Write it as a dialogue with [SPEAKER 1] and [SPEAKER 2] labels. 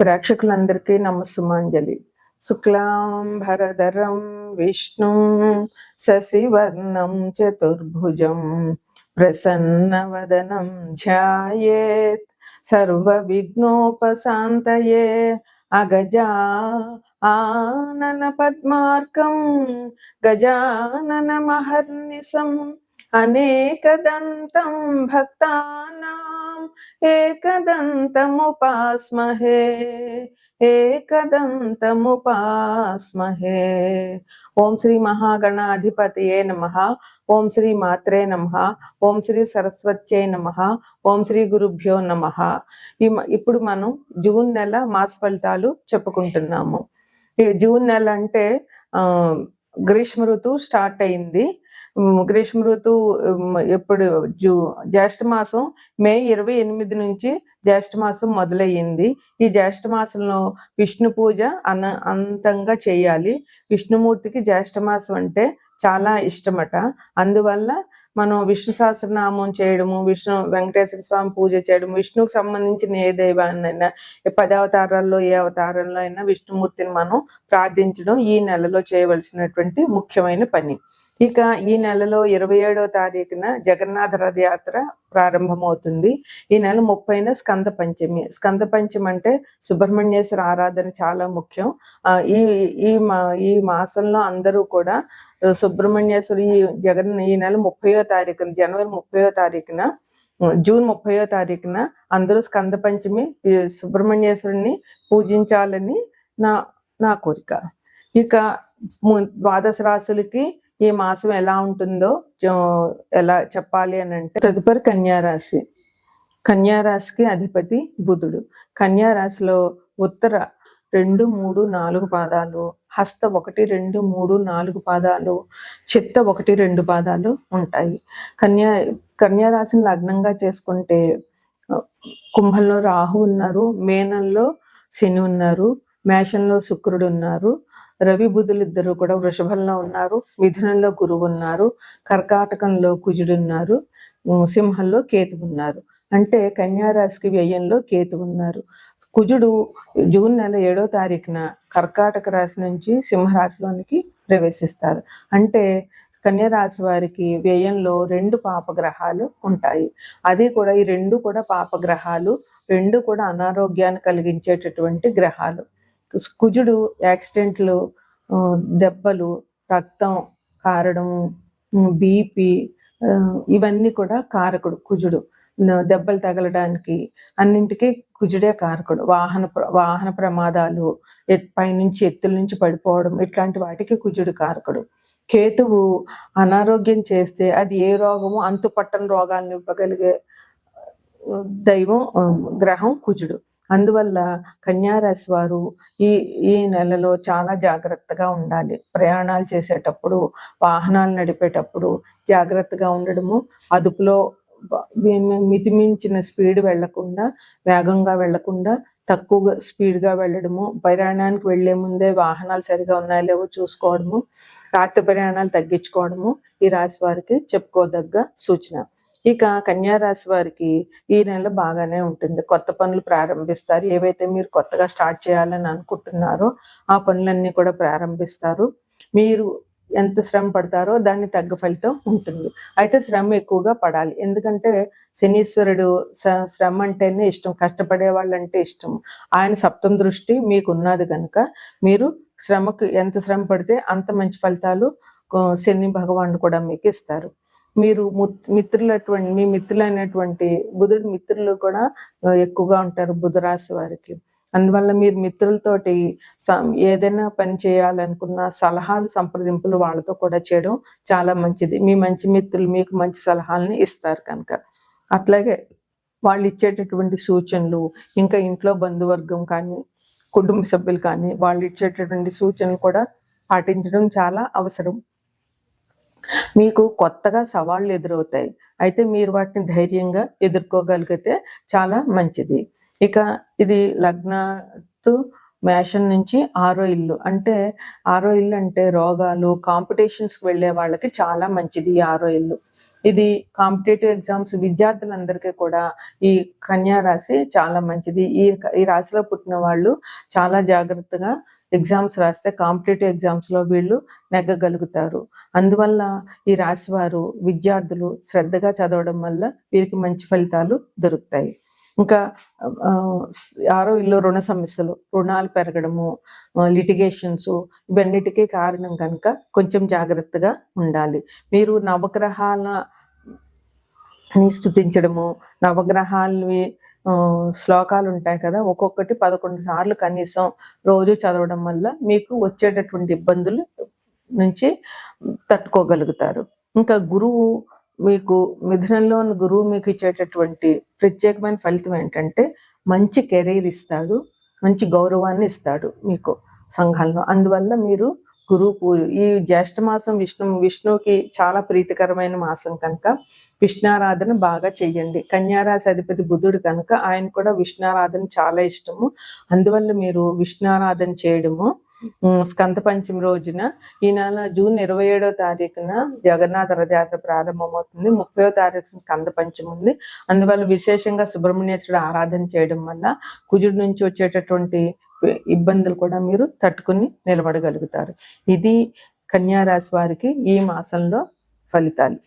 [SPEAKER 1] ప్రేక్షకులందరికీ నమస్సుమాంజలి. శుక్లాంబరధరం విష్ణు శశివర్ణం చతుర్భుజం ప్రసన్నవదనం ధ్యాయేత్ సర్వ విఘ్నోపశాంతయే అగజా ఆనన పద్మార్కం గజానన మహర్నిశం అనేకదంతం భక్తానా. ఏకదంతముపాస్మహే ఏకదంతముపాస్మహే ఓం శ్రీ మహాగణాధిపతియే నమ. ఓం శ్రీ మాత్రే నమ. ఓం శ్రీ సరస్వత్యే నమ. ఓం శ్రీ గురుభ్యో నమ. ఇప్పుడు మనం జూన్ నెల మాస ఫలితాలు చెప్పుకుంటున్నాము. జూన్ నెల అంటే ఆ గ్రీష్మ ఋతువు స్టార్ట్ అయింది. గ్రీష్మ ఋతువు ఎప్పుడు జూ జ్యేష్ఠ మాసం మే ఇరవై ఎనిమిది నుంచి జ్యేష్ఠ మాసం మొదలయ్యింది. ఈ జ్యేష్ఠ మాసంలో విష్ణు పూజ అన అంతంగా చేయాలి. విష్ణుమూర్తికి జ్యేష్ఠ మాసం అంటే చాలా ఇష్టమట. అందువల్ల మనం విష్ణు సహస్రనామం చేయడము విష్ణు వెంకటేశ్వర స్వామి పూజ చేయడం విష్ణుకు సంబంధించిన ఏ దైవాన్నైనా ఏ పది అవతారాల్లో ఏ అవతారంలో అయినా విష్ణుమూర్తిని మనం ప్రార్థించడం ఈ నెలలో చేయవలసినటువంటి ముఖ్యమైన పని. ఇక ఈ నెలలో ఇరవై ఏడవ తారీఖున జగన్నాథ రథయాత్ర ప్రారంభమవుతుంది. ఈ నెల ముప్పైన స్కంద పంచమి. స్కంద పంచమి అంటే సుబ్రహ్మణ్యేశ్వర ఆరాధన చాలా ముఖ్యం. ఈ ఈ మా ఈ మాసంలో అందరూ కూడా సుబ్రహ్మణ్యేశ్వరి ఈ జగన్ ఈ నెల ముప్పయో తారీఖున జనవరి ముప్పయో తారీఖున జూన్ ముప్పయో తారీఖున అందరూ స్కంద పంచమి సుబ్రహ్మణ్యేశ్వరుని పూజించాలని నా నా కోరిక. ఇక ద్వాదశ రాశులకి ఈ మాసం ఎలా ఉంటుందో ఎలా చెప్పాలి అని అంటే తదుపరి కన్యారాశి. కన్యారాశికి అధిపతి బుధుడు. కన్యారాశిలో ఉత్తర రెండు మూడు నాలుగు పాదాలు హస్త ఒకటి రెండు మూడు నాలుగు పాదాలు చిత్త ఒకటి రెండు పాదాలు ఉంటాయి. కన్యా కన్యారాశిని లగ్నంగా చేసుకుంటే కుంభంలో రాహు ఉన్నారు మేనంలో శని ఉన్నారు మేషంలో శుక్రుడు ఉన్నారు రవి బుధులు ఇద్దరు కూడా వృషభంలో ఉన్నారు మిథునంలో గురువు ఉన్నారు కర్కాటకంలో కుజుడు ఉన్నారు సింహంలో కేతు ఉన్నారు. అంటే కన్యారాశికి వ్యయంలో కేతు ఉన్నారు. కుజుడు జూన్ నెల ఏడో తారీఖున కర్కాటక రాశి నుంచి సింహరాశిలోనికి ప్రవేశిస్తారు. అంటే కన్యరాశి వారికి వ్యయంలో రెండు పాపగ్రహాలు ఉంటాయి. అది కూడా ఈ రెండు కూడా పాపగ్రహాలు రెండు కూడా అనారోగ్యాన్ని కలిగించేటటువంటి గ్రహాలు. కుజుడు యాక్సిడెంట్లు దెబ్బలు రక్తం కారడం బీపీ ఇవన్నీ కూడా కారకుడు కుజుడు. దెబ్బలు తగలడానికి అన్నింటికీ కుజుడే కారకుడు. వాహన ప్ర- వాహన ప్రమాదాలు పైనుంచి ఎత్తుల నుంచి పడిపోవడం ఇట్లాంటి వాటికి కుజుడు కారకుడు. కేతువు అనారోగ్యం చేస్తే అది ఏ రోగము అంతుపట్టని రోగాలను ఇవ్వగలిగే దైవం గ్రహం కుజుడు. అందువల్ల కన్యారాశి వారు ఈ ఈ నెలలో చాలా జాగ్రత్తగా ఉండాలి. ప్రయాణాలు చేసేటప్పుడు వాహనాలు నడిపేటప్పుడు జాగ్రత్తగా ఉండడము అదుపులో మితిమించిన స్పీడ్ వెళ్ళకుండా వేగంగా వెళ్ళకుండా తక్కువ స్పీడ్గా వెళ్ళడము ప్రయాణానికి వెళ్ళే ముందే వాహనాలు సరిగా ఉన్నాయో లేవో చూసుకోవడము రాత్రి ప్రయాణాలు తగ్గించుకోవడము ఈ రాశి వారికి చెప్పుకోదగ్గ సూచన. ఇక కన్యారాశి వారికి ఈ నెల బాగానే ఉంటుంది. కొత్త పనులు ప్రారంభిస్తారు. ఏవైతే మీరు కొత్తగా స్టార్ట్ చేయాలని అనుకుంటున్నారో ఆ పనులన్నీ కూడా ప్రారంభిస్తారు. మీరు ఎంత శ్రమ పడతారో దాన్ని తగ్గ ఫలితం ఉంటుంది. అయితే శ్రమ ఎక్కువగా పడాలి. ఎందుకంటే శనీశ్వరుడు శ్రమ అంటేనే ఇష్టం. కష్టపడే వాళ్ళంటే ఇష్టం. ఆయన సప్తం దృష్టి మీకు ఉన్నది కనుక మీరు శ్రమకు ఎంత శ్రమ పడితే అంత మంచి ఫలితాలు శని భగవానుడు కూడా మీకు ఇస్తారు మీరు మిత్రులటువంటి మీ మిత్రులైనటువంటి బుధుడి మిత్రులు కూడా ఎక్కువగా ఉంటారు బుధరాశి వారికి. అందువల్ల మీరు మిత్రులతోటి ఏదైనా పని చేయాలనుకున్న సలహాలు సంప్రదింపులు వాళ్ళతో కూడా చేయడం చాలా మంచిది. మీ మంచి మిత్రులు మీకు మంచి సలహాలని ఇస్తారు కనుక. అట్లాగే వాళ్ళు ఇచ్చేటటువంటి సూచనలు ఇంకా ఇంట్లో బంధువర్గం కానీ కుటుంబ సభ్యులు కానీ వాళ్ళు ఇచ్చేటటువంటి సూచనలు కూడా పాటించడం చాలా అవసరం. మీకు కొత్తగా సవాళ్ళు ఎదురవుతాయి. అయితే మీరు వాటిని ధైర్యంగా ఎదుర్కోగలిగితే చాలా మంచిది. ఇక ఇది లగ్నతు మేషన్ నుంచి ఆరో ఇల్లు. అంటే ఆరో ఇల్లు అంటే రోగాలు కాంపిటీషన్స్కి వెళ్ళే వాళ్ళకి చాలా మంచిది ఈ ఆరో ఇల్లు. ఇది కాంపిటేటివ్ ఎగ్జామ్స్ విద్యార్థులందరికీ కూడా ఈ కన్యా రాశి చాలా మంచిది. ఈ ఈ రాశిలో పుట్టిన వాళ్ళు చాలా జాగ్రత్తగా ఎగ్జామ్స్ రాస్తే కాంపిటేటివ్ ఎగ్జామ్స్లో వీళ్ళు నెగ్గగలుగుతారు. అందువల్ల ఈ రాశివారు విద్యార్థులు శ్రద్ధగా చదవడం వల్ల వీరికి మంచి ఫలితాలు దొరుకుతాయి. ఇంకా ఆరో ఇల్లు రుణ సమస్యలు రుణాలు పెరగడము లిటిగేషన్స్ ఇవన్నిటికీ కారణం కనుక కొంచెం జాగ్రత్తగా ఉండాలి. మీరు నవగ్రహాల ని స్థుతించడము నవగ్రహాలని శ్లోకాలు ఉంటాయి కదా ఒక్కొక్కటి పదకొండు సార్లు కనీసం రోజు చదవడం వల్ల మీకు వచ్చేటటువంటి ఇబ్బందులు నుంచి తట్టుకోగలుగుతారు. ఇంకా గురువు మీకు మిథునంలో ఉన్న గురువు మీకు ఇచ్చేటటువంటి ప్రత్యేకమైన ఫలితం ఏంటంటే మంచి కెరీర్ ఇస్తాడు మంచి గౌరవాన్ని ఇస్తాడు మీకు సంఘాల్లో. అందువల్ల మీరు గురువు పూజ ఈ జ్యేష్ఠ మాసం విష్ణు విష్ణువుకి చాలా ప్రీతికరమైన మాసం కనుక విష్ణారాధన బాగా చెయ్యండి. కన్యారాశి అధిపతి బుధుడు కనుక ఆయన కూడా విష్ణారాధన చాలా ఇష్టము. అందువల్ల మీరు విష్ణారాధన చేయడము స్కంద పంచమి రోజున ఈ నెల జూన్ ఇరవై ఏడో తారీఖున జగన్నాథ రథయాత్ర ప్రారంభమవుతుంది. ముప్పయో తారీఖు స్కంద పంచమి ఉంది. అందువల్ల విశేషంగా సుబ్రహ్మణ్యేశ్వరుడు ఆరాధన చేయడం వల్ల కుజుడు నుంచి వచ్చేటటువంటి ఇబ్బందులు కూడా మీరు తట్టుకుని నిలబడగలుగుతారు. ఇది కన్యారాశి వారికి ఈ మాసంలో ఫలితాలు.